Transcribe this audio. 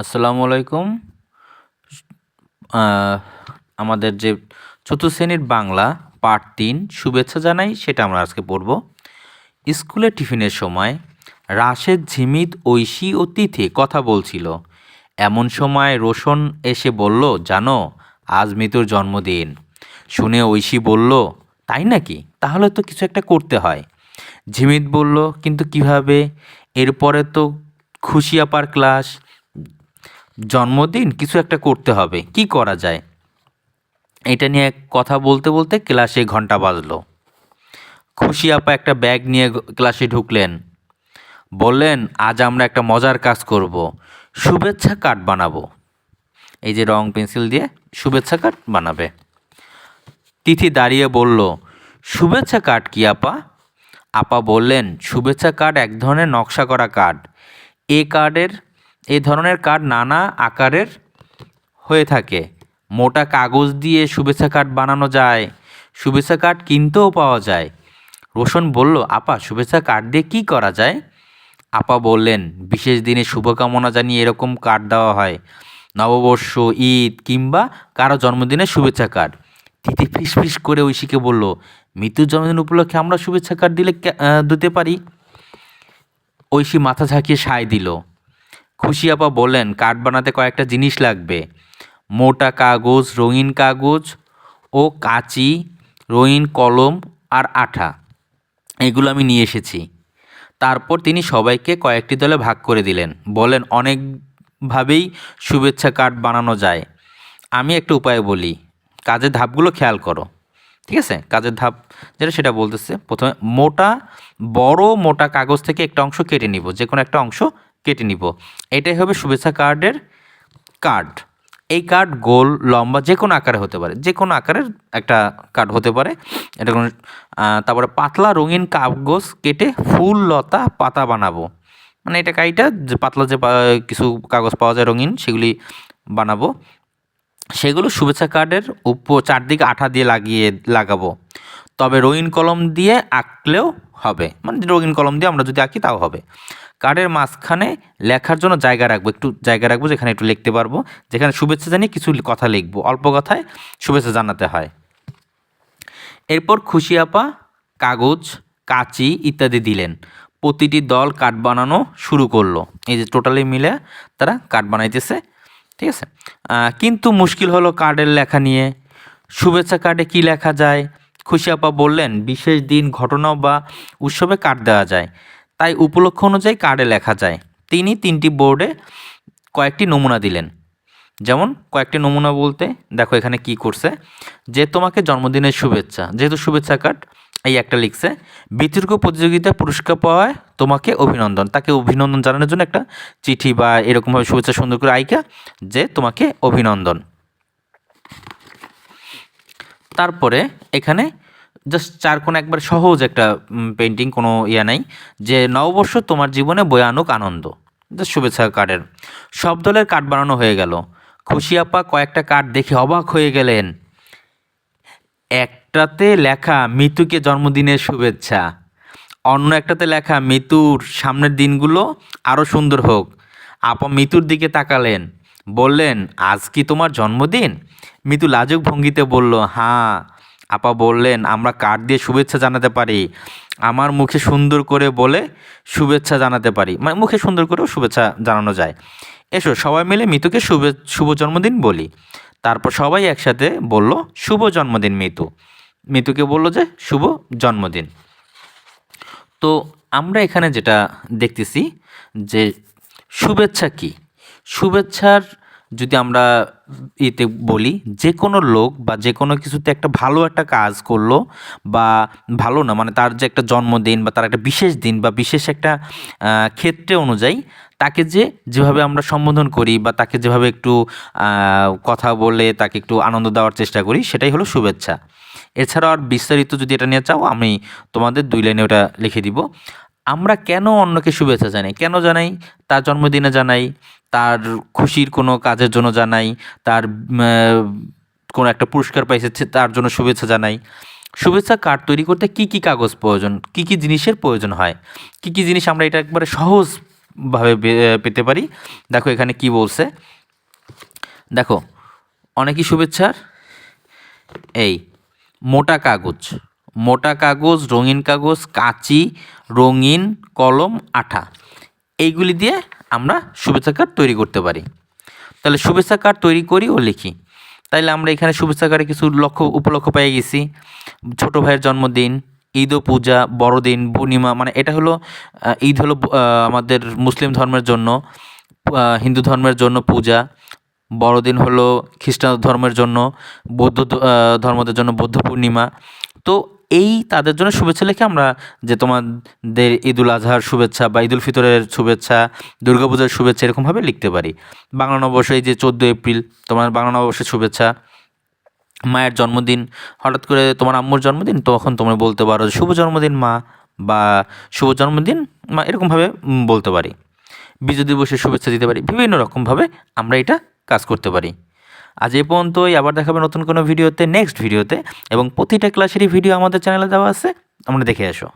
আসসালামু আলাইকুম। আমাদের যে চতুর্থ শ্রেণির বাংলা পার্ট তিন, শুভেচ্ছা জানাই, সেটা আমরা আজকে পড়ব। স্কুলে টিফিনের সময় রাশেদ, ঝিমিত, ঐশী ও তিথি কথা বলছিল। এমন সময় রোশন এসে বলল, জানো, আজ মিতুর জন্মদিন। শুনে ঐশী বলল, তাই নাকি? তাহলে তো কিছু একটা করতে হয়। ঝিমিত বলল, কিন্তু কীভাবে? এরপরে তো খুশি আপার ক্লাস জন্মদিন, কিছু একটা করতে হবে। কি করা যায়? এটা নিয়ে কথা বলতে বলতে ক্লাসে ঘণ্টা বাজলো। খুশি আপা একটা ব্যাগ নিয়ে ক্লাসে ঢুকলেন। বললেন, আজ আমরা একটা মজার কাজ করব। শুভেচ্ছা কার্ড বানাবো। এই যে রং পেন্সিল দিয়ে শুভেচ্ছা কার্ড বানাবে। তিথি দাঁড়িয়ে বলল, শুভেচ্ছা কার্ড কি আপা? আপা বললেন, শুভেচ্ছা কার্ড এক ধরনের নকশা করা কার্ড। এ কার্ডের এই ধরনের কার্ড নানা আকারের হয়ে থাকে। মোটা কাগজ দিয়ে শুভেচ্ছা কার্ড বানানো যায়, শুভেচ্ছা কার্ড কিনতেও পাওয়া যায়। রোশন বলল, আপা, শুভেচ্ছা কার্ড দিয়ে কী করা যায়? আপা বললেন, বিশেষ দিনে শুভকামনা জানিয়ে এরকম কার্ড দেওয়া হয়। নববর্ষ, ঈদ কিংবা কারও জন্মদিনের শুভেচ্ছা কার্ড। তিথি ফিস ফিস করে ঐশীকে বলল, মৃত্যুর জন্মদিন উপলক্ষে আমরা শুভেচ্ছা কার্ড দিলে দিতে পারি? ঐশী মাথা ঝাঁকিয়ে সায় দিল। খুশি আপা বললেন কার্ড বানাতে কয়েকটা জিনিস লাগবে। মোটা কাগজ, রঙিন কাগজ ও কাঁচি, রঙিন কলম আর আঠা। এগুলো আমি নিয়ে এসেছি। তারপর তিনি সবাইকে কয়েকটি দলে ভাগ করে দিলেন। বলেন, অনেকভাবেই শুভেচ্ছা কার্ড বানানো যায়। আমি একটা উপায় বলি, কাজের ধাপগুলো খেয়াল করো। ঠিক আছে? কাজের ধাপ যেটা সেটা বলতেছে। প্রথমে মোটা, বড়, মোটা কাগজ থেকে একটা অংশ কেটে নিব। যে কোনো একটা অংশ কেটে নিব। এটাই হবে শুভেচ্ছা কার্ডের কার্ড। এই কার্ড গোল, লম্বা যে কোনো আকারে হতে পারে। যে কোনো আকারের একটা কার্ড হতে পারে। এটা কোনো তারপরে পাতলা রঙিন কাগজ কেটে ফুল লতা পাতা বানাবো। মানে এটা কাইটা যে পাতলা যে কিছু কাগজ পাওয়া যায় রঙিন, সেগুলি বানাবো। সেগুলো শুভেচ্ছা কার্ডের উপর চারদিকে আঠা দিয়ে লাগিয়ে, লাগাবো। তবে রঙিন কলম দিয়ে আঁকলেও হবে। মানে রঙিন কলম দিয়ে আমরা যদি আঁকি, তাও হবে। কার্ডের মাঝখানে লেখার জন্য জায়গা রাখব, একটু জায়গা রাখব যেখানে একটু লিখতে পারব, যেখানে শুভেচ্ছা জানিয়ে কিছু কথা লিখব, অল্প কথায় শুভেচ্ছা জানাতে হয়। এরপর খুশি আপা, কাগজ, কাঁচি ইত্যাদি দিলেন। প্রতিটি দল কার্ড বানানো শুরু করল। এই যে টোটালি মিলে তারা কার্ড বানাইতেছে, ঠিক আছে? কিন্তু মুশকিল হলো কার্ডের লেখা নিয়ে। শুভেচ্ছা কার্ডে কি লেখা যায়? খুশি আপা বললেন, বিশেষ দিন, ঘটনা বা উৎসবে কার্ড দেওয়া যায়। তাই উপলক্ষ অনুযায়ী কার্ডে লেখা যায়। তিনি তিনটি বোর্ডে কয়েকটি নমুনা দিলেন। যেমন, কয়েকটি নমুনা বলতে, দেখো এখানে কি করছে, যে তোমাকে জন্মদিনের শুভেচ্ছা। যেহেতু শুভেচ্ছা কার্ড, এই একটা লিখছে, বিতর্ক প্রতিযোগিতায় পুরস্কার পাওয়ায় তোমাকে অভিনন্দন। তাকে অভিনন্দন জানানোর জন্য একটা চিঠি বা এরকমভাবে শুভেচ্ছা সুন্দর করে আইকা, যে তোমাকে অভিনন্দন। তারপরে এখানে জাস্ট চার কোণ একবার সহজ একটা পেন্টিং কোনো ইয়া নাই, যে নববর্ষ তোমার জীবনে বয়ে আনুক আনন্দ। জাস্ট শুভেচ্ছা কার্ডের। সব দলের কার্ড বানানো হয়ে গেল। খুশি আপা কয়েকটা কার্ড দেখে অবাক হয়ে গেলেন। একটাতে লেখা, মিতুকে জন্মদিনের শুভেচ্ছা। অন্য একটাতে লেখা, মিতুর সামনের দিনগুলো আরও সুন্দর হোক। আপা মিতুর দিকে তাকালেন। বললেন, আজ কি তোমার জন্মদিন? মিতু লাজুক ভঙ্গিতে বলল হ্যাঁ আপা বললেন, আমরা কার্ড দিয়ে শুভেচ্ছা জানাতে পারি। আমার মুখে সুন্দর করে বলে শুভেচ্ছা জানাতে পারি। মানে মুখে সুন্দর করেও শুভেচ্ছা জানানো যায়। এসো, সবাই মিলে মিতুকে শুভে, শুভ জন্মদিন বলি। তারপর সবাই একসাথে বলল, শুভ জন্মদিন মিতু। মিতুকে বলল যে, শুভ জন্মদিন। তো আমরা এখানে যেটা দেখতেছি যে, শুভেচ্ছা কি? শুভেচ্ছার যদি আমরা ইতে বলি যে কোনো লোক বা যে কোনো কিছুতে একটা ভালো একটা কাজ করল বা ভালো না মানে তার যে একটা জন্মদিন বা তার একটা বিশেষ দিন বা বিশেষ একটা ক্ষেত্রে অনুযায়ী তাকে যে যেভাবে আমরা সম্বোধন করি বা তাকে যেভাবে একটু কথা বলে তাকে একটু আনন্দ দেওয়ার চেষ্টা করি, সেটাই হলো শুভেচ্ছা। এছাড়াও আর বিস্তারিত যদি এটা নিয়ে চাও, আমি তোমাদের দুই লাইনে ওটা লিখে দিব। আমরা কেন অন্যকে শুভেচ্ছা জানাই? কেন জানাই? তার জন্মদিনে জানাই, তার খুশির কোনো কাজের জন্য জানাই, তার কোনো একটা পুরস্কার পাইছে তার জন্য শুভেচ্ছা জানাই। শুভেচ্ছা কার্ড তৈরি করতে কি কি কাগজ প্রয়োজন? কি কি জিনিসের প্রয়োজন হয়? কি কি জিনিস আমরা এটা একবারে সহজভাবে পেতে পারি? দেখো এখানে কি বলছে। দেখো, অনেকই শুভেচ্ছার। এই, মোটা কাগজ। মোটা কাগজ, রঙিন কাগজ, কাঁচি, রঙিন কলম, আঠা। এইগুলি দিয়ে আমরা শুভেচ্ছা কার্ড তৈরি করতে পারি। তাহলে শুভেচ্ছা কার্ড তৈরি করি ও লিখি। তাইলে আমরা এখানে শুভেচ্ছা কার্ডে কিছু লক্ষ্য, উপলক্ষ পেয়ে গেছি। ছোটো ভাইয়ের জন্মদিন, ঈদ ও পূজা, বড়দিন, পূর্ণিমা মানে এটা হলো ঈদ হলো আমাদের মুসলিম ধর্মের জন্য হিন্দু ধর্মের জন্য পূজা। বড়দিন হলো খ্রিস্টান ধর্মের জন্য, বৌদ্ধ ধর্মদের জন্য বৌদ্ধ পূর্ণিমা। তো এই তাদের জন্য শুভেচ্ছা লিখে আমরা যে তোমাদের ঈদুল আজহার শুভেচ্ছা বা ঈদুল ফিতরের শুভেচ্ছা, দুর্গাপূজার শুভেচ্ছা এরকমভাবে লিখতে পারি। বাংলা নববর্ষ, এই যে চোদ্দ এপ্রিল, তোমার বাংলা নববর্ষের শুভেচ্ছা, মায়ের জন্মদিন, হঠাৎ করে তোমার আম্মুর জন্মদিন, তখন তোমরা বলতে পারো শুভ জন্মদিন মা বা শুভ জন্মদিন মা এরকমভাবে বলতে পারি। বিজয় দিবসের শুভেচ্ছা দিতে পারি। বিভিন্ন রকমভাবে আমরা এটা কাজ করতে পারি। আজ এ পর্যন্তই, আবার দেখাবে নতুন কোনো ভিডিওতে নেক্সট ভিডিওতে, এবং প্রতিটা ক্লাসেরই ভিডিও আমাদের চ্যানেলে দেওয়া আছে আমরা দেখে আসো